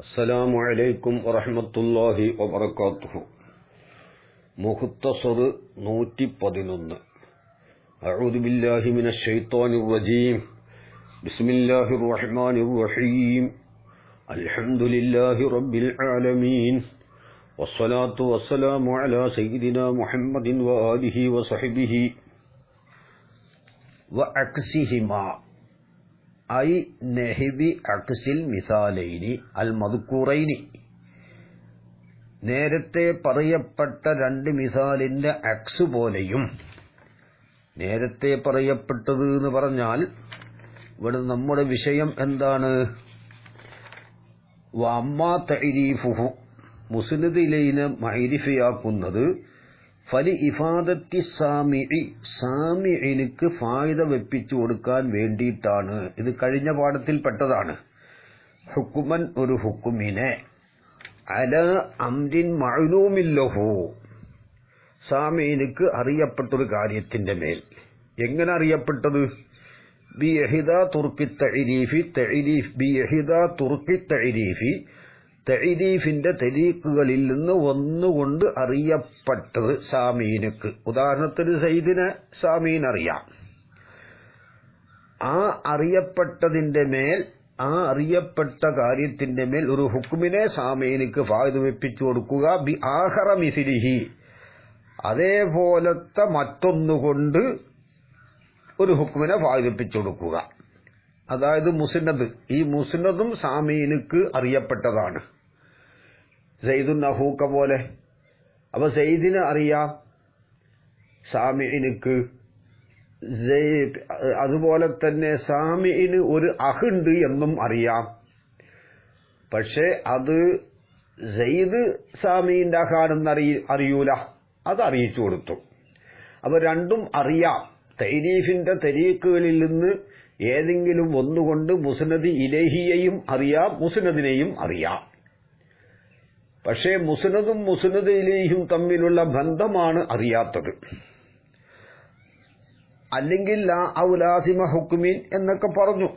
السلام عليكم ورحمة الله وبركاته مختصر نوتي പതിനൊന്ന് أعوذ بالله من الشيطان الرجيم بسم الله الرحمن الرحيم الحمد لله رب العالمين والصلاة والسلام على سيدنا محمد وآله وصحبه وعكسهما ഐ നെഹിബി അക്സിൽ മിസാലൈനി അൽ മധുക്കൂറൈനി നേരത്തെ പറയപ്പെട്ട രണ്ട് മിസാലിന്റെ അക്സ് പോലെയും നേരത്തെ പറയപ്പെട്ടത് എന്ന് പറഞ്ഞാൽ ഇവിടെ നമ്മുടെ വിഷയം എന്താണ്? വമ്മാ തൈരീഫുഹു മുസ്ലിദിലൈനെ മൈരിഫയാക്കുന്നത് ഫലി ഇഫാദത്തി സാമിഇ. സാമിഇനിക്ക് ഫായിദ വെപ്പിച്ചു കൊടുക്കാൻ വേണ്ടിയിട്ടാണ്. ഇത് കഴിഞ്ഞ പാഠത്തിൽ പെട്ടതാണ്. ഹുക്കുമൻ ഒരു ഹുക്കുമിനെ. അല അംരിൻ മഴലൂമില്ലഹു സാമീനിക്ക് അറിയപ്പെട്ടൊരു കാര്യത്തിന്റെ മേൽ. എങ്ങനെ അറിയപ്പെട്ടത്? ബി എഹിദ തുർക്കി തൈരീഫി തൈരീഫ് ബി എഹിദ തുർക്കി തൈരീഫി തെരീഫിന്റെ തെരീക്കുകളിൽ നിന്ന് ഒന്നുകൊണ്ട് അറിയപ്പെട്ടത് സാമീനുക്ക്. ഉദാഹരണത്തിന് സൈദിന് സാമീൻ അറിയാം. ആ അറിയപ്പെട്ടതിന്റെ മേൽ ആ അറിയപ്പെട്ട കാര്യത്തിന്റെ മേൽ ഒരു ഹുക്കുമിനെ സാമീനിക്ക് വെപ്പിച്ചു കൊടുക്കുക. ബി ആഹറ മിസിരിഹി അതേപോലത്തെ മറ്റൊന്നുകൊണ്ട് ഒരു ഹുക്കുമിനെ ഫായ്ദ വെപ്പിച്ചു കൊടുക്കുക. അതായത് മുസിനദ്. ഈ മുസിനദും സാമീനുക്ക് അറിയപ്പെട്ടതാണ്. സെയ്ദുൻ നഹൂക്ക പോലെ. അപ്പൊ സെയ്ദിന് അറിയാം. സാമിഇനുക്ക് അതുപോലെ തന്നെ സാമിഇന് ഒരു അഹുണ്ട് എന്നും അറിയാം. പക്ഷെ അത് സെയ്ദ് സാമിന്റെ അഹാണെന്ന് അറിയ അറിയൂല. അത് അറിയിച്ചു കൊടുത്തു. അപ്പൊ രണ്ടും അറിയാം. തൈരീഫിന്റെ തെരീക്കുകളിൽ നിന്ന് ഏതെങ്കിലും ഒന്നുകൊണ്ട് മുസ്നദ് ഇലഹിയെയും അറിയാം മുസ്നദിനെയും അറിയാം. പക്ഷേ മുസ്നദും മുസ്നദ് തമ്മിലുള്ള ബന്ധമാണ് അറിയാത്തത്. അല്ലെങ്കിൽ ലാ ഔലാസിമ ഹുക്കുമീൻ എന്നൊക്കെ പറഞ്ഞു.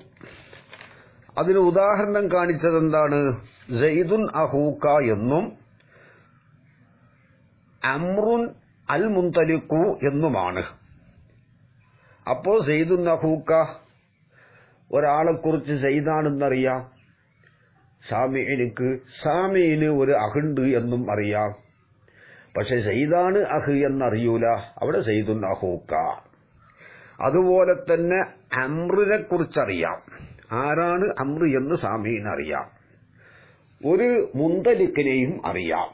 അതിന് ഉദാഹരണം കാണിച്ചത് എന്താണ് ജയ്ദുൻ അഹൂക്ക എന്നും അമ്രുൻ അൽ മുന്തലിക്കു എന്നുമാണ്. അപ്പോ സെയ്ദുൻ അഹൂക്ക ഒരാളെക്കുറിച്ച് സെയ്താണെന്നറിയാം സാമിയനിക്ക് സാമിയന് ഒരു അഹുണ്ട് എന്നും അറിയാം. പക്ഷെ സെയ്താണ് അഹ് എന്നറിയൂല. അവിടെ സെയ്തുൻ അഹൂക്ക. അതുപോലെ തന്നെ അമ്രിനെ കുറിച്ചറിയാം. ആരാണ് അമ്ര എന്ന് സാമീന് അറിയാം. ഒരു മുന്തലിക്കിനെയും അറിയാം.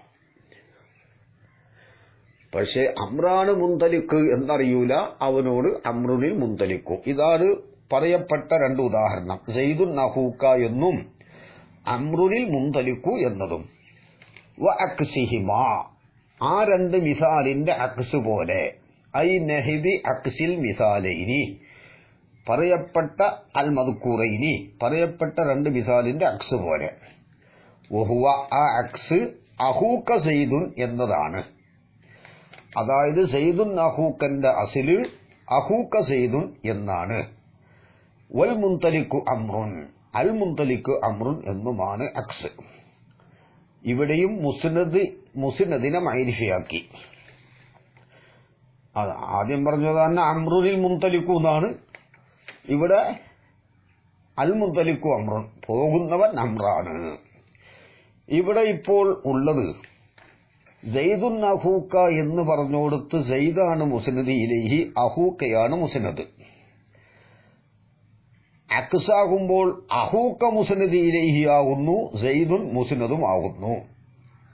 പക്ഷെ അമ്രാണ് മുന്തലിക്ക് എന്നറിയൂല. അവനോട് അമ്രുനിൽ മുന്തലിക്കും. ഇതാണ് പറയപ്പെട്ട രണ്ട് ഉദാഹരണം. സെയ്ദുൻ നഹൂക്ക എന്നും അമ്രുനിൽ മുന്തലിക്കു എന്നതും. ആ രണ്ട് മിസാലിന്റെ അക്സ് പോലെ. ഐ നെഹിദി അക്സിൽ മിസാലൈനി. പറയപ്പെട്ട അൽ മധുക്കൂറൈനി പറയപ്പെട്ട രണ്ട് മിസാലിന്റെ അക്സ് പോലെ. വഹുവ ആ അക്സ് അഹൂക്ക സെയ്ദുൻ എന്നതാണ്. അതായത് സെയ്ദുൻ അഹൂക്കന്റെ അസിൽ അഹൂക്ക സെയ്ദുൻ എന്നാണ്. വൽ മുന്തലിക്കു അമ്രുൻ. അൽ മുന്തലിക്ക് അമ്രുൻ എന്നുമാണ് അക്സ്. ഇവിടെയും മുസ്നദ് മുസ്നദിനെ മൈരിഫയാക്കി ആദ്യം പറഞ്ഞത് തന്നെ അമ്രുനിൽ മുന്തലിക്കു എന്നാണ്. ഇവിടെ അൽ മുന്തലിക്കു അമ്രുൻ പോകുന്നവൻ അമ്രാണ് ഇവിടെ ഇപ്പോൾ ഉള്ളത് സെയ്ദുൻ അഹൂക്ക എന്ന് പറഞ്ഞുകൊടുത്ത് സെയ്ദാണ് മുസ്നദ് ഇലേഹി അഹൂക്കയാണ് മുസ്നദ്. അക്സാകുമ്പോൾ അഹൂക്ക മുസ്നദ് ഇലേഹി ആകുന്നു സെയ്ദുൻ മുസ്നദും ആകുന്നു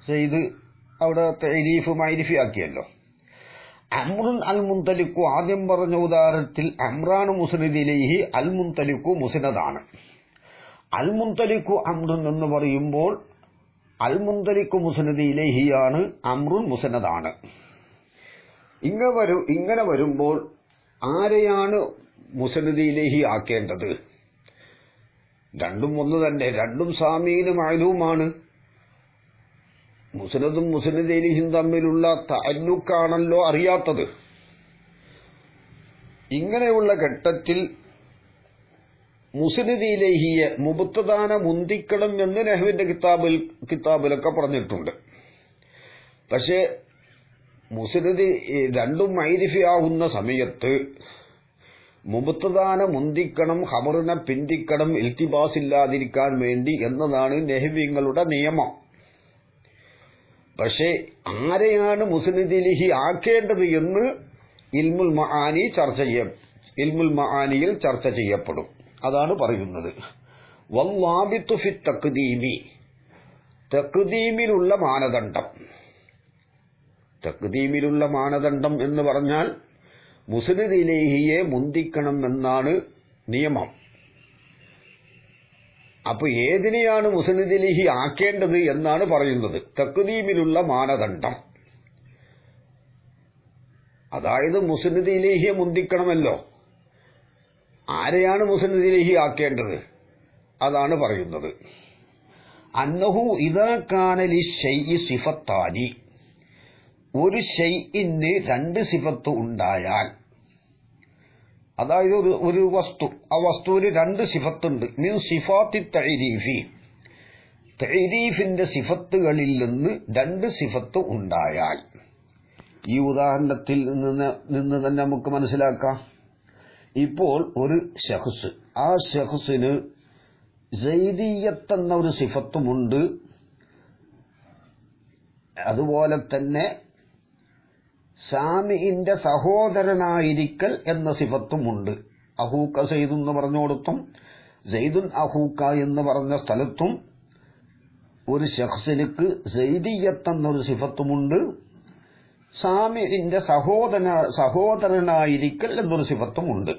സെയ്ദ് അവിടെ തെരീഫ് മൈരിഫി ആക്കിയല്ലോ അമ്രുൻ അൽ മുന്തലിക്കു ആദ്യം പറഞ്ഞ ഉദാഹരണത്തിൽ അമ്രാണ് മുസ്നദ് ഇലേഹി അൽ മുന്തലിക്കു മുസ്നദാണ്. അൽ മുന്തലിക്കു അമ്രുൻ എന്ന് പറയുമ്പോൾ അൽ മുന്തലിക്കു മുസ്നദ് ഇലേഹിയാണ് അമ്രുൻ മുസ്നദാണ്. ഇങ്ങനെ വരുമ്പോൾ ആരെയാണ് മുസ്നദ് ഇലേഹി ആക്കേണ്ടത്? രണ്ടും ഒന്ന് തന്നെ. രണ്ടും സാമീനും അയലുമാണ്. മുസ്നദും മുസ്നദ് ഇലേഹിയും തമ്മിലുള്ള താലൂക്കാണല്ലോ അറിയാത്തത്. ഇങ്ങനെയുള്ള ഘട്ടത്തിൽ മുസ്ലിദീലേഹിയെ മുബത്തദാന മുന്തിക്കണം എന്ന് നെഹ്വിന്റെ കിതാബിൽ കിതാബിലൊക്കെ പറഞ്ഞിട്ടുണ്ട്. പക്ഷേ മുസ്ലിദി രണ്ടും മൈരിഫിയാവുന്ന സമയത്ത് മുബത്തദാന മുന്തിക്കണം ഹമറിനെ പിന്തിക്കണം ഇൽത്തിബാസ് ഇല്ലാതിരിക്കാൻ വേണ്ടി എന്നതാണ് നെഹ്വിങ്ങളുടെ നിയമം. പക്ഷേ ആരെയാണ് മുസ്ലിദിലിഹി ആക്കേണ്ടത് എന്ന് ഇൽമുൽ മഹാനി ചർച്ച ചെയ്യും ഇൽമുൽ മഹാനിയിൽ ചർച്ച ചെയ്യപ്പെടും. അതാണ് പറയുന്നത്. വല്ലാബിത്തു ഫി തക്ദീമി. മാനദണ്ഡം. തക്ദീമിലുള്ള മാനദണ്ഡം എന്ന് പറഞ്ഞാൽ മുസ്ലിദിലേഹിയെ മുന്തിക്കണം എന്നാണ് നിയമം. അപ്പൊ ഏതിനെയാണ് മുസ്ലിദിലേഹി ആക്കേണ്ടത് എന്നാണ് പറയുന്നത്. തക്കുദീമിലുള്ള മാനദണ്ഡം. അതായത് മുസ്ലിദിലേഹിയെ മുന്തിക്കണമല്ലോ. ആരെയാണ് മുസ്ലിദിലേഹി ആക്കേണ്ടത്? അതാണ് പറയുന്നത്. അന്നഹു ഇതാക്കാനലി ഷെയ്യ് സിഫത്താനി. ഒരു ഷെയ്യിന് രണ്ട് സിഫത്ത് ഉണ്ടായാൽ അതായത് ഒരു വസ്തു. ആ വസ്തുവിന് രണ്ട് സിഫത്തുണ്ട്. മീൻ സിഫാത്തി തൈരീഫി തൈരീഫിന്റെ സിഫത്തുകളിൽ നിന്ന് രണ്ട് സിഫത്ത് ഉണ്ടായാൽ. ഈ ഉദാഹരണത്തിൽ നിന്ന് നിന്ന് തന്നെ നമുക്ക് മനസ്സിലാക്കാം. ഇപ്പോൾ ഒരു ഷഹസ് ആ ഷഹസിന് ജൈദീയത്തെന്ന ഒരു സിഫത്തുമുണ്ട്. അതുപോലെ തന്നെ സാമിന്റെ സഹോദരനായിരിക്കൽ എന്ന സിഫത്തുമുണ്ട്. അഹൂക്ക സെയ്ദ് എന്ന് പറഞ്ഞോടത്തും സെയ്ദുൻ അഹൂക്ക എന്ന് പറഞ്ഞ സ്ഥലത്തും ഒരു ഷഹ്സിനുക്ക് സെയ്ദിയത്ത് എന്നൊരു സിഫത്തുമുണ്ട്. സാമിഇന്റെ സഹോദര സഹോദരനായിരിക്കൽ എന്നൊരു സിഫത്തുമുണ്ട്.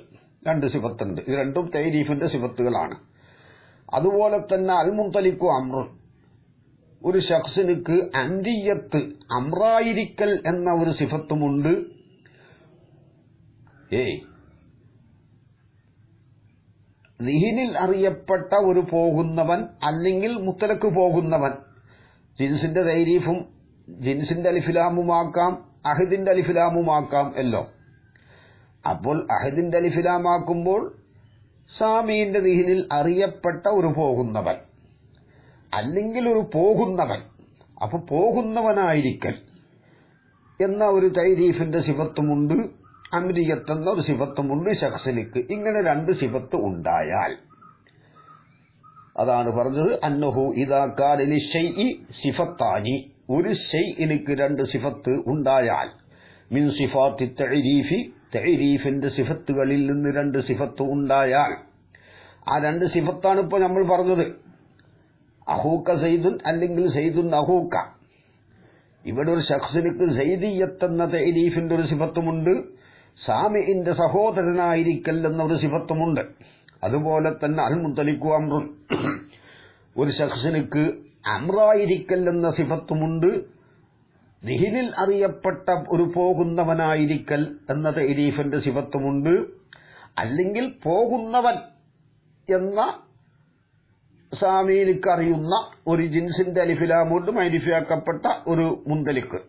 രണ്ട് സിഫത്തുണ്ട്. ഇത് രണ്ടും തൈരീഫിന്റെ സിഫത്തുകളാണ്. അതുപോലെ തന്നെ അൽമുത്തലിക്കു അമ്ര ഒരു ഷഖ്സിനുക്ക് അന്തിയത്ത് അമ്രായിരിക്കൽ എന്ന ഒരു സിഫത്തുമുണ്ട്. ഏയ്. ദിഹിനിൽ അറിയപ്പെട്ട ഒരു പോകുന്നവൻ അല്ലെങ്കിൽ മുത്തലക്ക് പോകുന്നവൻ. ജിൻസിന്റെ തൈരീഫും ജിൻസിന്റെ അലിഫിലാമുമാക്കാം അഹിദിന്റെ അലിഫിലാമുമാക്കാം എല്ലോ. അപ്പോൾ അഹിദിന്റെ അലിഫിലാമാക്കുമ്പോൾ സാമീന്റെ ദിഹിനിൽ അറിയപ്പെട്ട ഒരു പോകുന്നവൻ. അല്ലെങ്കിൽ ഒരു പോകുന്നവൻ. അപ്പൊ പോകുന്നവനായിരിക്കൽ എന്ന ഒരു തൈരീഫിന്റെ സിഫത്തുമുണ്ട് അമ്രിയത്ത് എന്ന ഒരു സിഫത്തുമുണ്ട് ഷഖ്സിനിക്ക് ഇങ്ങനെ രണ്ട് സിഫത്ത് ഉണ്ടായാൽ. അതാണ് പറഞ്ഞത് അന്നഹു ഇതാക്കാലി ഷെയ് സിഫത്താനി. ഒരു ഷെയ്ഇനിക്ക് രണ്ട് സിഫത്ത് ഉണ്ടായാൽ മിൻ സിഫാത്തി തൈരീഫി തൈരീഫിന്റെ സിഫത്തുകളിൽ നിന്ന് രണ്ട് സിഫത്ത് ഉണ്ടായാൽ. ആ രണ്ട് സിഫത്താണ് ഇപ്പോൾ നമ്മൾ പറഞ്ഞത്. അഹൂക്ക സെയ്തുൻ അല്ലെങ്കിൽ സെയ്തുൻ അഹൂക്ക. ഇവിടെ ഒരു ഷഖ്സിനിക്ക് സെയ്ദിയത്ത് എന്ന തൈരീഫിന്റെ ഒരു സിഫത്തുമുണ്ട്. സാമിഇന്റെ സഹോദരനായിരിക്കൽ എന്ന ഒരു സിഫത്തുമുണ്ട്. അതുപോലെ തന്നെ അൽ മുത്തലിക്കു അമ്രുൻ ഒരു ഷഖ്സിനിക്ക് അമ്രായിരിക്കൽ എന്ന സിഫത്തുമുണ്ട്. ദിഹിനിൽ അറിയപ്പെട്ട ഒരു പോകുന്നവനായിരിക്കൽ എന്ന തൈരീഫിന്റെ സിഫത്തുമുണ്ട്. അല്ലെങ്കിൽ പോകുന്നവൻ എന്ന സാമീലിക്ക് അറിയുന്ന ഒരു ജിൻസിന്റെ അലിഫിലാമുണ്ട് മൈരിഫിയാക്കപ്പെട്ട ഒരു മുന്തലിക്ക്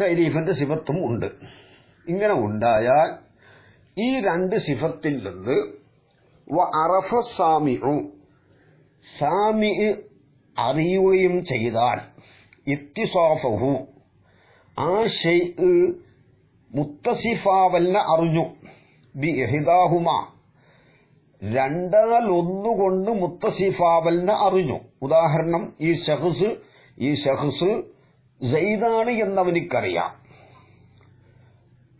തൈരീഫിന്റെ സിഫത്തും ഉണ്ട്. ഇങ്ങനെ ഉണ്ടായാൽ ഈ രണ്ട് സിഫത്തിൽ നിന്ന് അറഫ സാമിഉ സാമി അറിയുകയും ചെയ്താൽ ഇത്തിസാഫഹു ആ ഷെയ് മുത്തസിഫാവല്ല അറിഞ്ഞു. ബി എഹിദാഹുമ രണ്ടാൽ ഒന്നുകൊണ്ട് മുത്തസിഫാവലിനെ അറിഞ്ഞു. ഉദാഹരണം ഈ ഷഹസ് ഈ ഷഹസ് ജയ്ദാണ് എന്നവനിക്കറിയാം.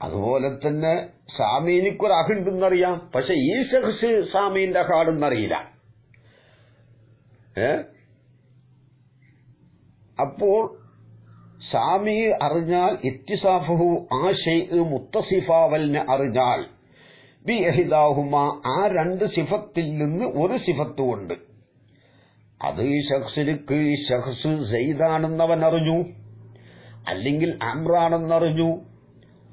അതുപോലെ തന്നെ സാമീനിക്കൊരു അഹിണ്ടെന്നറിയാം പക്ഷെ ഈ ഷഹസ് സാമീന്റെ അഹാടെന്നറിയില്ല ഏ? അപ്പോൾ സാമി അറിഞ്ഞാൽ ഇത്തിസാഫഹു ആ ഷെയ് മുത്തസിഫാവലിനെ അറിഞ്ഞാൽ ബി ആ രണ്ട് സിഫത്തിൽ നിന്ന് ഒരു സിഫത്ത് കൊണ്ട് അത് ഈ ഷഖ്സിലേക്ക് ഈ ഷഖ്സ് സെയ്ദാണെന്നവൻ അറിഞ്ഞു അല്ലെങ്കിൽ അമ്രാണെന്നറിഞ്ഞു.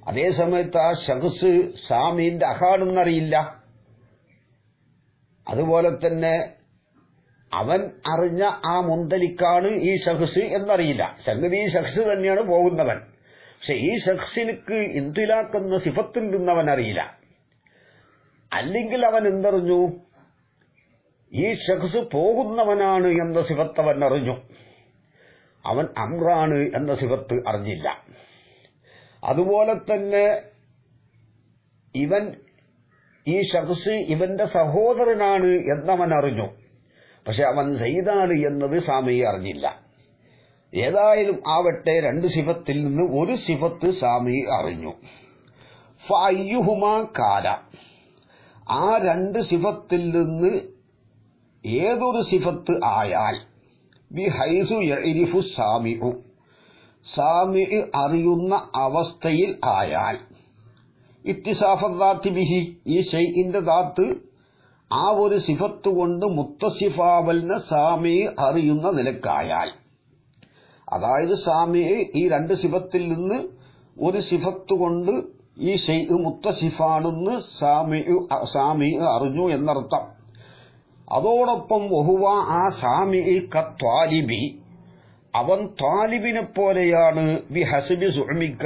അതേ സമയത്ത് ആ ഷഖ്സ് സാമീന്റെ അഹാണെന്നറിയില്ല. അതുപോലെ തന്നെ അവൻ അറിഞ്ഞ ആ മുന്തലിക്കാണ് ഈ ഷഖ്സ് എന്നറിയില്ല. സംഗതി ഈ ഷഖ്സ് തന്നെയാണ് പോകുന്നവൻ. പക്ഷെ ഈ ഷഖ്സിനിക്ക് ഇന്തിലാക്കുന്ന സിഫത്തിൽ നിന്നവൻ അറിയില്ല അല്ലെങ്കിൽ അവൻ എന്തറിഞ്ഞു? ഈ ഷഖ്സ് പോകുന്നവനാണ് എന്ന സിഫത്ത് അവൻ അറിഞ്ഞു. അവൻ അമ്രാണ് എന്ന സിഫത്ത് അറിഞ്ഞില്ല. അതുപോലെ തന്നെ ഇവൻ ഈ ഷഖ്സ് ഇവന്റെ സഹോദരനാണ് എന്നവൻ അറിഞ്ഞു. പക്ഷെ അവൻ സൈദാണ് എന്നത് സാമി അറിഞ്ഞില്ല. ഏതായാലും ആവട്ടെ രണ്ട് സിഫത്തിൽ നിന്ന് ഒരു സിഫത്ത് സാമി അറിഞ്ഞു. ഫയ്യുഹുമാ കാല. ആ രണ്ട് സിഫത്തിൽ നിന്ന് ഏതൊരു സിഫത്ത് ആയാൽ ബി ഹൈസു യരിഫു സാമിഉ. സാമി അറിയുന്ന അവസ്ഥയിൽ ആയാൽ ഇത്തിസാഫാത്തി ബിഹി ഈ ഷെയ്ഇന്റെ ദാത്ത് ആ ഒരു സിഫത്ത് കൊണ്ട് മുത്തസിഫാവലിനെ സാമി അറിയുന്ന നിലക്കായാൽ. അതായത് സാമി ഈ രണ്ട് സിഫത്തിൽ നിന്ന് ഒരു സിഫത്ത് കൊണ്ട് ഈ ഷെയ് മുത്തസിഫാണെന്ന് സാമി സാമി അറിഞ്ഞു എന്നർത്ഥം. അതോടൊപ്പം വഹുവ ആ സാമി കത്വാലിബി അവൻ ത്വാലിബിനെ പോലെയാണ് വി ഹസിബി സുഹമിക്ക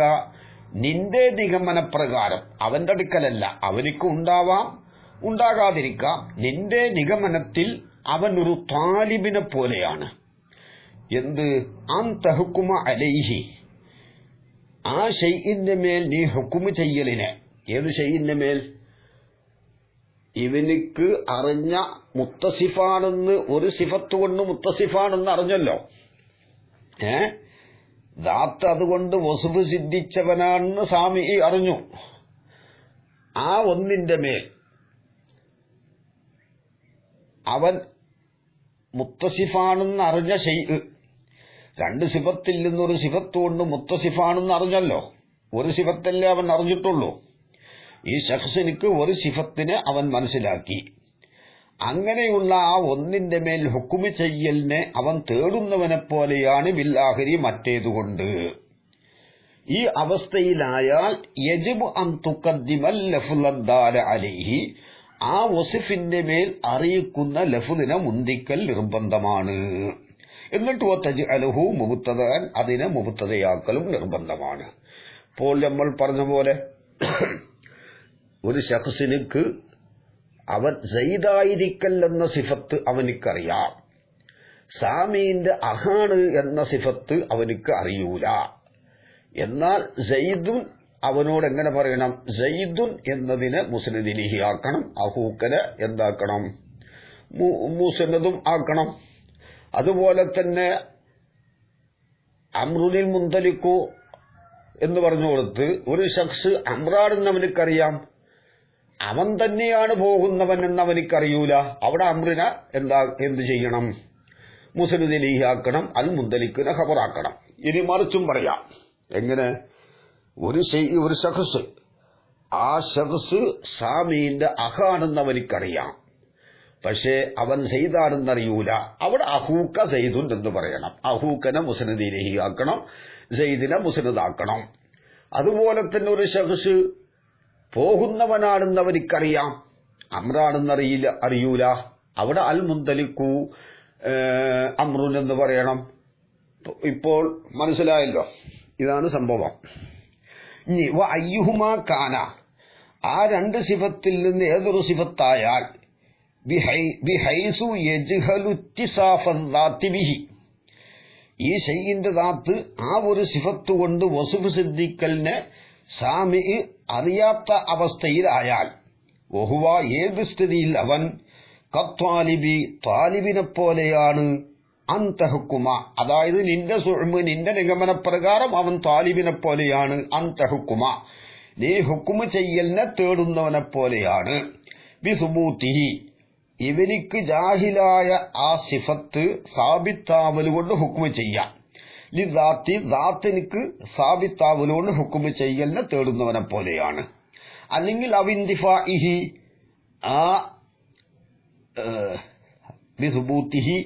നിന്റെ നിഗമനപ്രകാരം അവന്റെ അടുക്കലല്ല അവനിക്ക് ഉണ്ടാവാം ഉണ്ടാകാതിരിക്കാം. നിന്റെ നിഗമനത്തിൽ അവൻ ഒരു താലിബിനെ പോലെയാണ്. എന്ത്? അൻ തഹുക്കുമ അലൈഹി. ആ ഷെയ്യിന്റെ മേൽ നീ ഹുക്കുമ് ചെയ്യലിനെ. ഏത് ഷെയ്യിന്റെ മേൽ? ഇവനിക്ക് അറിഞ്ഞ മുത്തസിഫാണെന്ന് ഒരു സിഫത്ത് കൊണ്ട് മുത്തസിഫാണെന്ന് അറിഞ്ഞല്ലോ. ഏ? ദാത്ത് അതുകൊണ്ട് വസുഫ് സിദ്ധിച്ചവനാണെന്ന് സ്വാമി അറിഞ്ഞു. ആ ഒന്നിന്റെ മേൽ അവൻ മുത്തസിഫാണെന്ന് അറിഞ്ഞ ഷെയ്ഖ് രണ്ട് സിഫത്തിൽ നിന്നൊരു സിഫത്ത് കൊണ്ട് മുത്തസിഫാണെന്ന് അറിഞ്ഞല്ലോ. ഒരു സിഫത്തല്ലേ അവൻ അറിഞ്ഞിട്ടുള്ളൂ. ഈ ഷഖ്സിനിക്ക് ഒരു സിഫത്തിനെ അവൻ മനസ്സിലാക്കി. അങ്ങനെയുള്ള ആ ഒന്നിന്റെ മേൽ ഹുക്കുമി ചെയ്യലിനെ അവൻ തേടുന്നവനെ പോലെയാണ് ബില്ലാഹരി മറ്റേതുകൊണ്ട്. ഈ അവസ്ഥയിലായാൽ യജിബ് തുക്കദ്ദിമൽ ലഫുലദ്ദാല അലൈഹി ആ വസിഫിന്റെ മേൽ അറിയിക്കുന്ന ലഫുദിനെ മുന്തിക്കൽ നിർബന്ധമാണ്. എന്നിട്ട് ഒത്തജ് അലഹു മുബുത്തതാൻ അതിനെ മുബുത്തതയാക്കലും നിർബന്ധമാണ്. ഇപ്പോൾ നമ്മൾ പറഞ്ഞ പോലെ ഒരു ഷഹസിനിക്ക് അവൻ സെയ്തായിരിക്കൽ എന്ന സിഫത്ത് അവനിക്കറിയാം. സാമീന്റെ അഹാണ് എന്ന സിഫത്ത് അവനിക്ക് അറിയൂല. എന്നാൽ സെയ്ദുൻ അവനോട് എങ്ങനെ പറയണം? സെയ്ദുൻ എന്നതിനെ മുസ്ലിദിലിഹിയാക്കണം അഹൂക്കനെ എന്താക്കണം? മൂസന്നതും ആക്കണം. അതുപോലെ തന്നെ അമൃതിൽ മുന്തലിക്കു എന്ന് പറഞ്ഞു കൊടുത്ത് ഒരു ശഖ്സ് അമ്രാടെന്ന് അവനിക്കറിയാം അവൻ തന്നെയാണ് പോകുന്നവൻ എന്ന് അവനിക്കറിയൂല അവിടെ അമ്രിന എന്താ എന്ത് ചെയ്യണം? മുസലുദിലിയാക്കണം അൽ മുന്തലിക്കിനെ ഖബറാക്കണം. ഇനി മറിച്ചും പറയാം. എങ്ങനെ? ഒരു ഒരു ശഖസ്. ആ ശഖസ് സാമീന്റെ അഹാണെന്ന് അവനിക്കറിയാം പക്ഷേ അവൻ സെയ്താണെന്നറിയൂല അവിടെ അഹൂക്ക സെയ്തുൻ എന്ന് പറയണം. അഹൂക്കനെ മുസനദിലേഹിയാക്കണം സെയ്ദിനെ മുസനദാക്കണം. അതുപോലെ തന്നെ ഒരു ഷഖസ് പോകുന്നവനാണെന്ന് അവനിക്കറിയാം അമ്രാണെന്നറിയില്ല അറിയൂല. അവിടെ അൽ മുന്തലിക്കു അമ്രുൻ എന്ന് പറയണം. ഇപ്പോൾ മനസ്സിലായല്ലോ? ഇതാണ് സംഭവം. ഇനി അയ്യുഹുമാ കാന. ആ രണ്ട് സിഫത്തിൽ നിന്ന് ഏതൊരു സിഫത്തായാൽ ഈ ഷെയ്യിന്റെ ദാത്ത് ആ ഒരു സിഫത്ത് കൊണ്ട് വസുഫ് സിദ്ധിക്കലിനെ സാമി അറിയാത്ത അവസ്ഥയിലായാൽ ഒഹുവ ഏത് സ്ഥിതിയിൽ അവൻ? കത്വാലിബി താലിബിനെ പോലെയാണ്. അന്തഹുക്കുമ അതായത് നിന്റെ സുഴ്മ് നിന്റെ നിഗമനപ്രകാരം അവൻ താലിബിനെ പോലെയാണ്. അന്തഹുക്കുമ നീ ഹുക്കുമ ചെയ്യലിനെ തേടുന്നവനെ പോലെയാണ്. ബിസുബൂത്തിഹി ഇവനിക്ക് ജാഹിലായ ആ സിഫത്ത് സാബിത്താവൽ കൊണ്ട് ഹുക്കുമ ചെയ്യാം. ലിദാത്തി ദാത്തിനിക്ക് സാബിത്താവലുകൊണ്ട് ഹുക്കും ചെയ്യലിനെ തേടുന്നവനെ പോലെയാണ്. അല്ലെങ്കിൽ അവിന്തിഫാഇഹി ആ ബിസുബൂത്തിഹി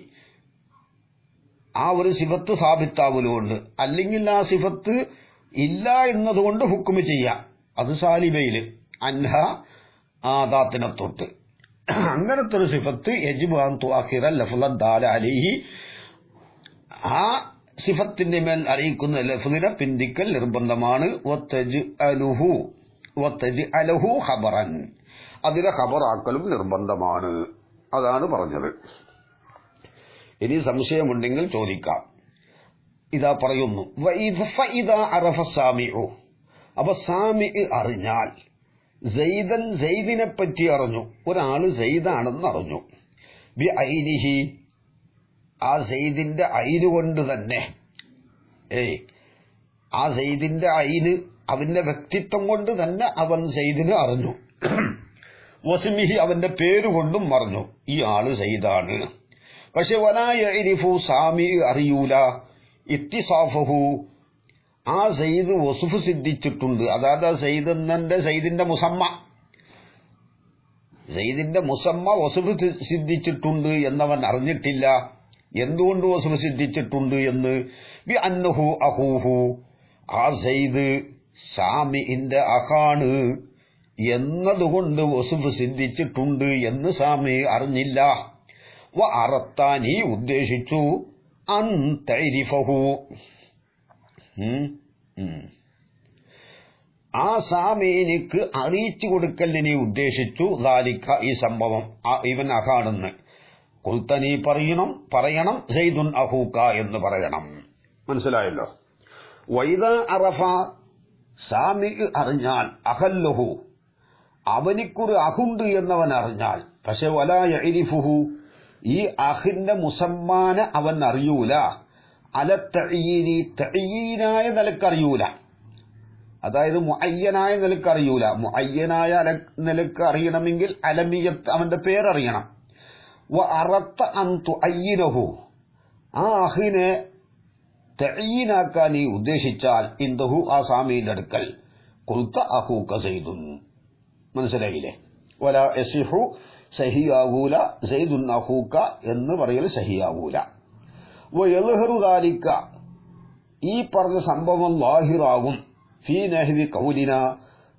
ആ ഒരു സിഫത്ത് സാബിത്താവലുകൊണ്ട് അല്ലെങ്കിൽ ആ സിഫത്ത് ഇല്ല എന്നതുകൊണ്ട് ഹുക്കും ചെയ്യാം. അത് സാലിബയിൽ അൻഹ ആ ദാത്തിനെ തൊട്ട് അങ്ങനത്തെ ഒരു സിഫത്ത് യജിബാൻ ആ സിഫത്തിന്റെ മേൽ അറിയിക്കുന്ന ലഫ്ദിനെ പിന്തിക്കൽ നിർബന്ധമാണ്. ഖബറൻ. അതിനെ ഖബറാക്കലും നിർബന്ധമാണ്. അതാണ് പറഞ്ഞത്. ഇനി സംശയമുണ്ടെങ്കിൽ ചോദിക്കാം. ഇതാ പറയുന്നു. അപ്പൊ സാമി അറിഞ്ഞാൽ സെയ്തൻ സെയ്ദിനെ പറ്റി അറിഞ്ഞു. ഒരാൾ സെയ്ദാണെന്ന് അറിഞ്ഞു ബി ഐനിഹി. ആ സെയ്ദിന്റെ ഐന് കൊണ്ട് തന്നെ. ഏയ്. ആ സെയ്ദിന്റെ ഐന് അവന്റെ വ്യക്തിത്വം കൊണ്ട് തന്നെ അവൻ സെയ്ദിനെ അറിഞ്ഞു. വസിമിഹി അവന്റെ പേരുകൊണ്ടും അറിഞ്ഞു. ഈ ആൾ സെയ്ദാണ്. പക്ഷെ വലായരിഫു സാമി അറിയൂല. ഇത്തിസാഫഹു ആ സെയ്ദ് വസുഫ് സിദ്ധിച്ചിട്ടുണ്ട്. അതായത് ആ സെയ്ദ് എന്നെ സെയ്ദിന്റെ മുസമ്മ. സെയ്ദിന്റെ മുസമ്മ വസുഫ് സിദ്ധിച്ചിട്ടുണ്ട് എന്നവൻ അറിഞ്ഞിട്ടില്ല. എന്തുകൊണ്ട് വസുഫ് സിദ്ധിച്ചിട്ടുണ്ട് എന്ന്? ബി അന്നഹു അഹൂഹു. ആ സെയ്ദ് സാമിന്റെ അഹാണ് എന്നതുകൊണ്ട് വസുഫ് സിദ്ധിച്ചിട്ടുണ്ട് എന്ന് സാമി അറിഞ്ഞില്ല. വ ഈ ഉദ്ദേശിച്ചു. അൻ തൈരിഫഹു. ആ സാമേനിക്ക് അറിയിച്ചു കൊടുക്കലിനെ ഉദ്ദേശിച്ചു ദാലിക്ക ഈ സംഭവം ഇവൻ അഹാണെന്ന്. കുൽത്തനി പറയണം പറയണം സെയ്ദുൻ അഹൂക്ക എന്ന് പറയണം. മനസ്സിലായല്ലോ? വൈദ അറഫ സാമി അറിഞ്ഞാൽ അഹല്ലുഹു. അവനിക്കൊരു അഹുണ്ട് എന്നവൻ അറിഞ്ഞാൽ പക്ഷെ വലായ ഈ അഹിന്റെ മുസമ്മാനെ അവൻ അറിയൂല. അല നിലക്കറിയൂല. അതായത് മുഅയ്യനായ നിലക്കറിയൂല. മുഅയ്യനായ അല- നിലയ്ക്ക് അറിയണമെങ്കിൽ അലമിയത്ത് അവന്റെ പേരറിയണം. അറത്ത അന്തു അയ്യനഹു ആ അഹിനെ തഴീനാക്കാൻ നീ ഉദ്ദേശിച്ചാൽ ഇന്ദഹു ആ സ്വാമിയുടെ അടുക്കൽ. കുൽത്ത അഹൂക്ക സെയ്തുൻ മനസ്സിലായില്ലേ? വല എസിഹു സഹിയാകൂല സെയ്ദുൻ അഹൂക്ക എന്ന് പറയൽ സഹിയാകൂല ദാലിക്ക. ഈ പറഞ്ഞ സംഭവം ലാഹിറാകും. ഫീ നഹ്വി കൗലിന.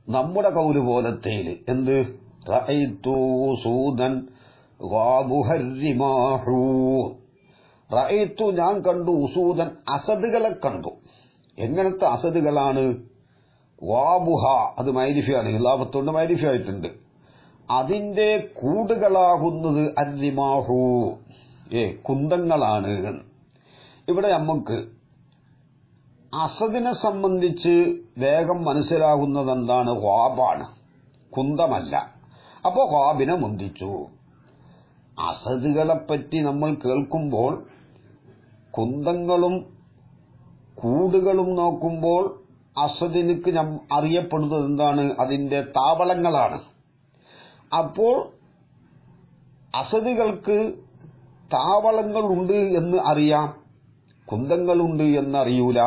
നമ്മുടെ കൗൽ പോലത്തേൽ എന്ത്? റഅയ്തു സൂദൻ ഗാബുഹർരിമാഹു റഅയ്തു ഞാൻ കണ്ടു ഉസൂദൻ അസദുകളെ കണ്ടു. എങ്ങനത്തെ അസദുകളാണ്? വാബുഹ അത് മൈരിഫിയാണ്. ഇല്ലാപത്തോണ്ട് മൈരിഫി ആയിട്ടുണ്ട് അതിന്റെ കൂടുകളാകുന്നത് അരിമാഹു. ഏ കുന്തങ്ങളാണ്. ഇവിടെ നമുക്ക് അസദിനെ സംബന്ധിച്ച് വേഗം മനസ്സിലാകുന്നത് എന്താണ് വാബാണ് കുന്തമല്ല. അപ്പോ വാബിനെ മുന്തിച്ചു. അസദുകളെപ്പറ്റി നമ്മൾ കേൾക്കുമ്പോൾ കുന്തങ്ങളും കൂടുകളും നോക്കുമ്പോൾ അസദിനുക്ക് അറിയപ്പെടുന്നത് എന്താണ്? അതിന്റെ താവളങ്ങളാണ്. അപ്പോൾ അസദുകൾക്ക് താവളങ്ങളുണ്ട് എന്ന് അറിയാം. കുന്തങ്ങളുണ്ട് എന്നറിയൂല.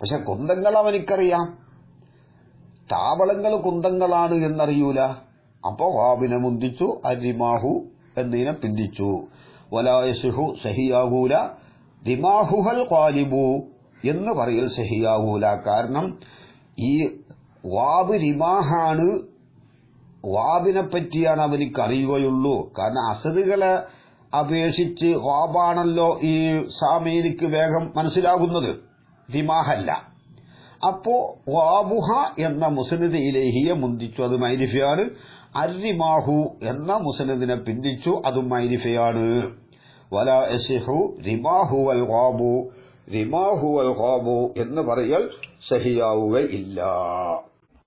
പക്ഷെ കുന്തങ്ങൾ അവനിക്കറിയാം താവളങ്ങൾ കുന്തങ്ങളാണ് എന്നറിയൂല. അപ്പോ വാവിനെ മുന്തിച്ചു അരിമാഹു എന്നതിനെ പിന്തിച്ചു. വലായസുഹു സഹിയാകൂല ദിമാഹുഹൽ ക്വാലിബു എന്ന് പറയൽ സഹിയാകൂല കാരണം ഈ വാബ് റിമാഹാണ് വാബിനെ പറ്റിയാണ് അവനിക്ക് അറിയുകയുള്ളൂ കാരണം അസദുകളെ അപേക്ഷിച്ച് വാബാണല്ലോ ഈ സാമീനിക്ക് വേഗം മനസ്സിലാകുന്നത്. ദിമാഹല്ല. അപ്പോ വാബുഹ എന്ന മുസനദ് ഇലേഹിയെ മുന്തിച്ചു. അത് മൈരിഫയാണ്. അരിമാഹു എന്ന മുസനദിനെ പിന്തിച്ചു. അതും മൈരിഫയാണ്. വല എസിഹു റിമാഹു വൽ ഖാബു. റിമാഹു വൽ ഖാബു എന്ന് പറയൽ സഹിയാവുകയില്ല.